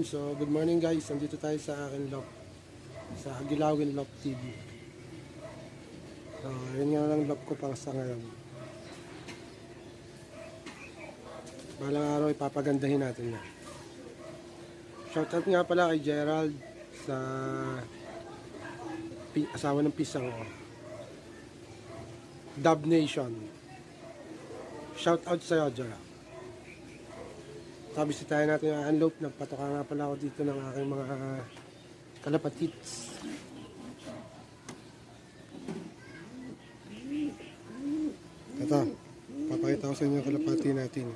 Yun, so good morning guys. Nandito tayo sa akin loft. Sa Agilawin Loft TV. So, yun nga lang loft ko para sa ngayon. Balang araw ipapagandahin natin na. Shoutout nga pala kay Gerald sa asawa ng pisang ko. Dub Nation. Shoutout sa'yo, Gerald. Kabisitahin natin yung anlope. Nagpatoka nga pala ako dito ng aking mga kalapatits. Ito, papakita ko sa inyo yung kalapati natin.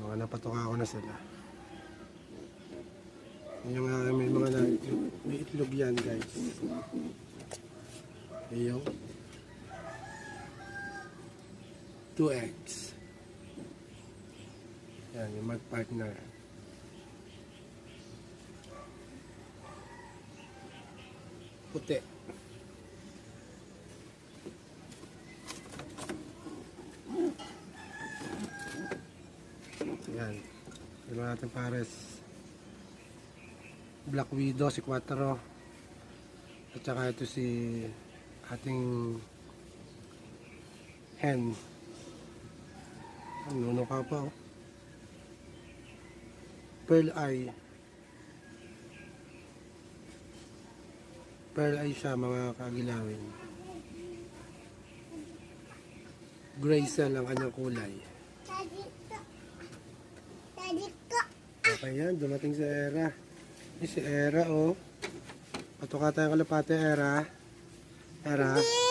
Mga napatoka ako na sila. Yung uh, may mga na, may itlog yan guys. Ayaw. 2x. Yan, yung mag-partner. Puti. Yan. Tignan natin pares. Black Widow, si Quattro. At saka ito si ating hen. Ano ka pa oh. Pearl eye. Pearl eye siya mga kagilawin. Gray cell ang kanyang kulay. Tadi ko. Tadi ko. Okay yan, dumating si Era. Eh, si Era oh. Patuka tayong kalapate, Era. Era. Di.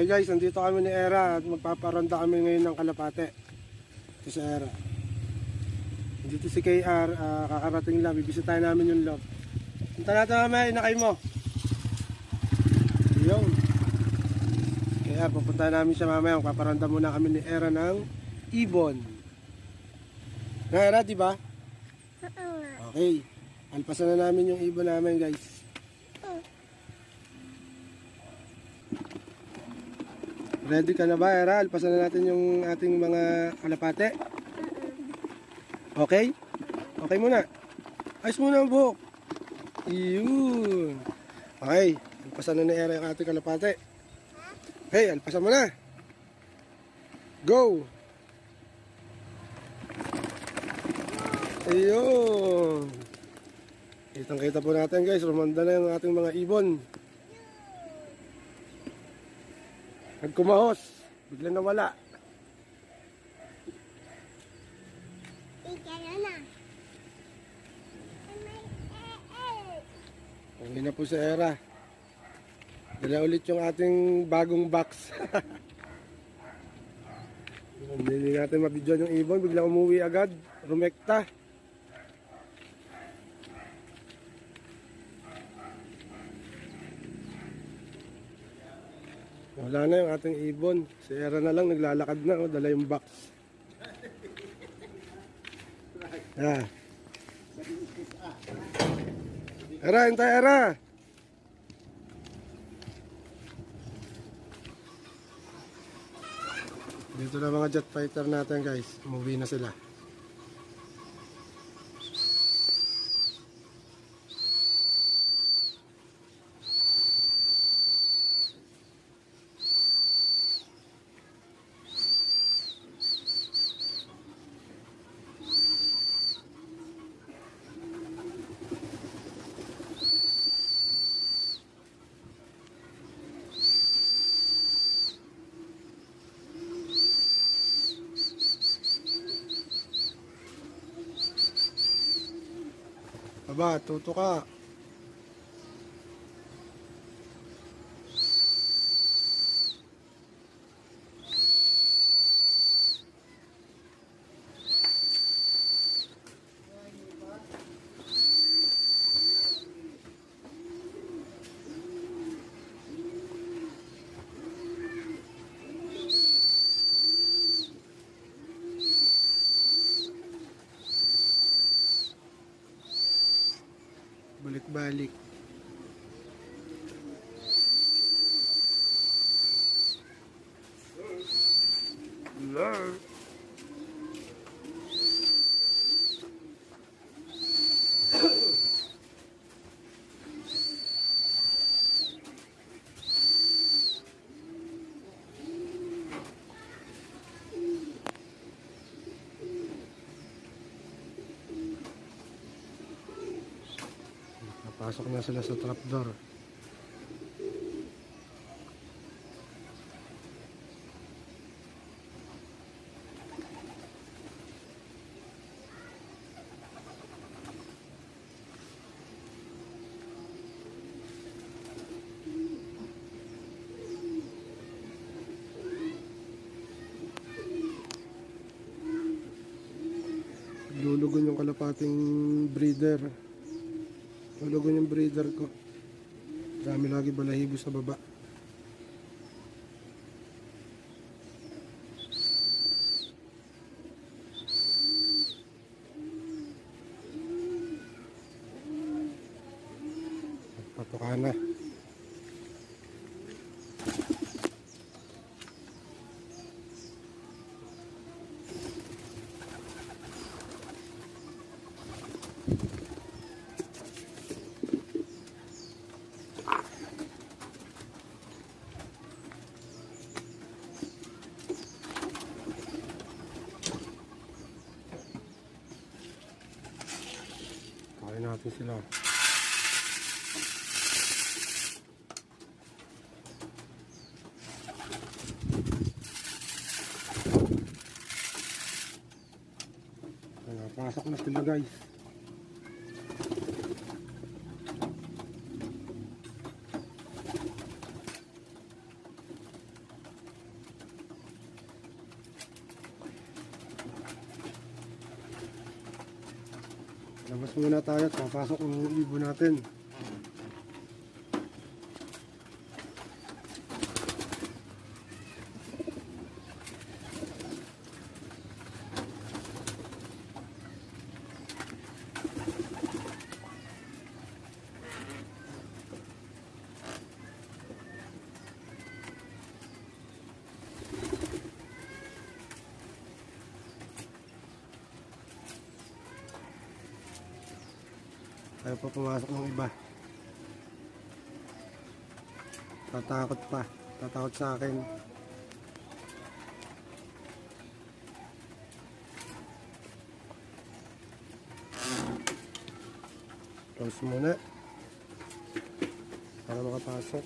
Okay guys, nandito kami ni Era at magpaparanda kami ngayon ng kalapate. Ito si Era. Dito si KR, ah, kakarating lang, bibisitahin namin yung loob. Punta natin mamaya, inakay mo. Yun. KR, pupunta namin siya mamaya, magpaparanda muna kami ni Era ng ibon. Na Era, di ba? Oo. Okay. Alpasan na namin yung ibon namin guys. Ready ka na ba, Era? Alpasan na natin yung ating mga kalapate. Okay? Okay muna. Ayos muna ang buhok. Iyon. Okay. Alpasan na ni Era yung ating kalapate. Hey, alpasan mo na. Go! Ayun. Kitang kita po natin guys, rumanda na yung ating mga ibon. Nagkumahos, bigla nawala. Ika na po sa era. Dala ulit yung ating bagong box. Hindi natin mabidyon yung ibon, bigla umuwi agad. Rumekta. Wala na yung ating ibon. Si Era na lang naglalakad na, oh, dala yung box. Ah. Era, hintay, Era! Dito na mga jet fighter natin guys. Umuwi na sila. Aba, tuto ka. Napasok na sila sa trapdoor. Lulugon yung kalapating breeder. Lulugon yung breeder ko. Dami lagi balahibo sa baba. Patuka na. Sila. Ayan, pasok na sila guys. Muna tayo at papasok ng ibon natin. Ayaw pa pumasok ng iba. Tatakot pa. Tatakot sa akin. Close muna. Para makapasok.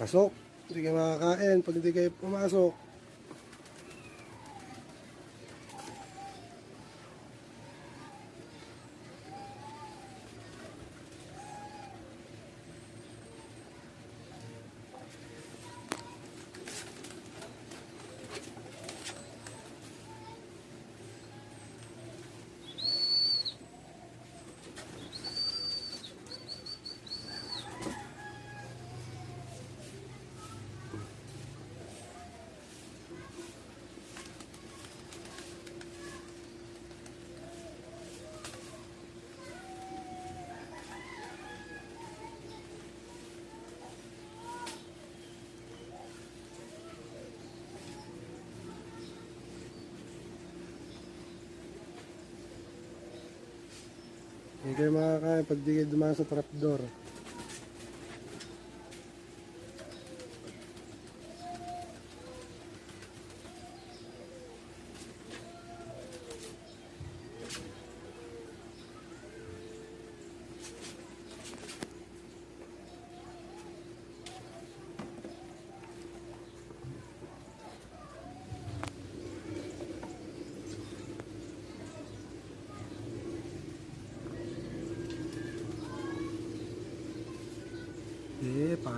Pasok. Hindi kayo makakain pag hindi kayo pumasok. Hindi kayo makakain pag di kayo dumaan sa trapdoor.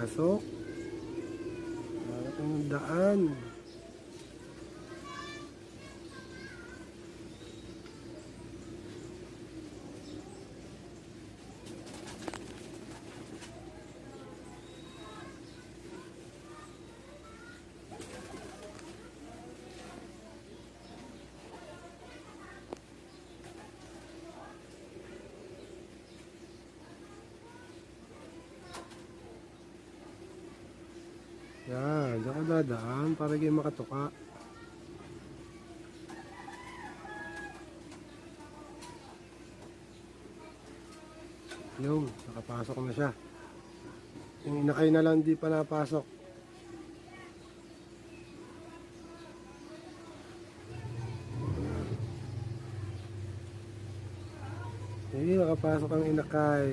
Eh, pasok. Para kang daan. Yan, diyan ka dadaan para kayo makatuka. Yung, nakapasok na siya. Yung inakay na lang di pa napasok. Eh, nakapasok ang inakay.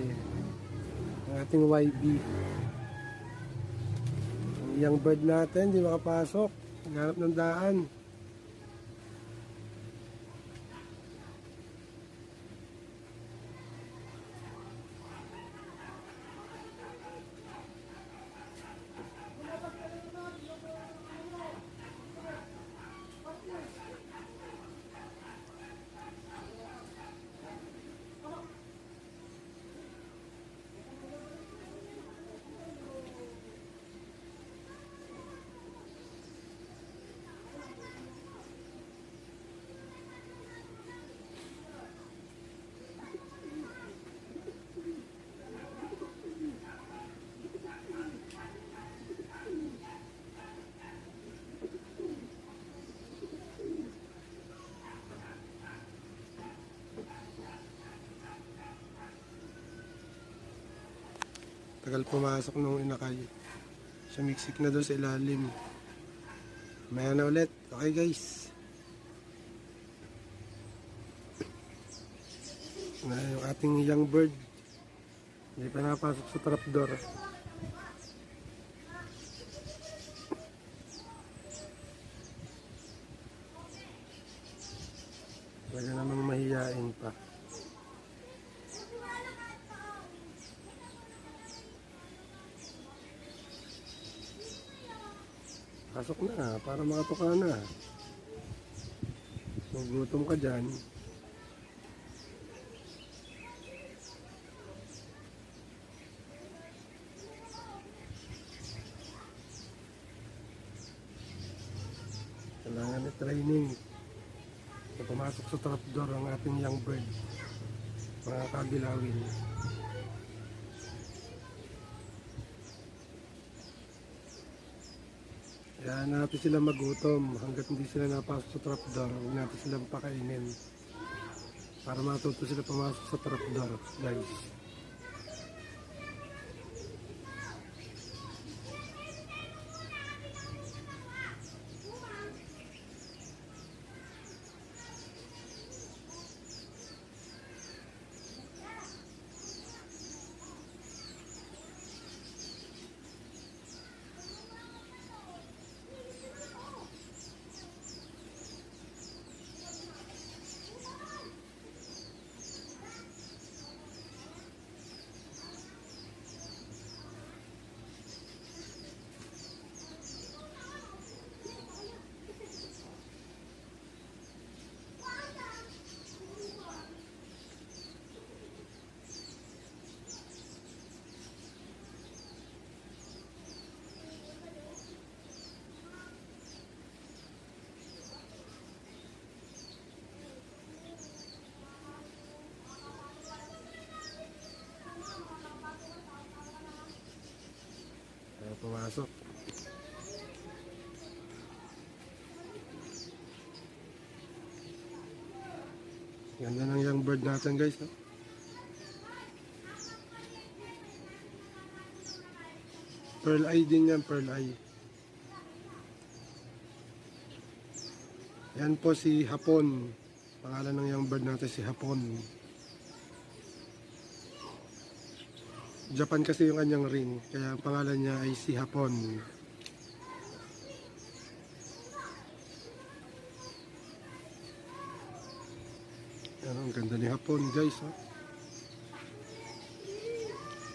Ang ating YB. Ang young bird natin, di makapasok. Naghanap ng daan. Tagal pumasok nung inakay. Sumiksik na doon sa ilalim. Maya na ulit. Okay guys. Na yung ating young bird. Hindi pa napasok sa trapdoor. Talaga namang mahihain pa. Pasok na, para makatuka na. Kung gutom ka dyan, kailangan na training. Na pumasok sa trapdoor ang ating young bird. Mga kabilawin. Kaya natin sila magutom hanggat hindi sila napasok sa trapdoor. Huwag natin silang pakainin. Para matuto sila pumasok sa trapdoor, guys. Pumasok. Ganda ng young bird natin guys. No? Pearl eye din yan, pearl eye. Yan po si Hapon. Pangalan ng young bird natin si Hapon. Japan kasi yung kanyang ring, kaya ang pangalan niya ay si Hapon. Yan, ang ganda ni Hapon guys. Oh.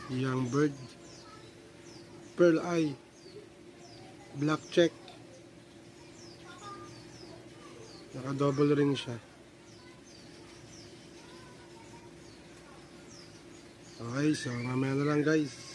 Young bird. Pearl eye. Black check. Naka double ring siya. Okay, so mamaya na lang guys.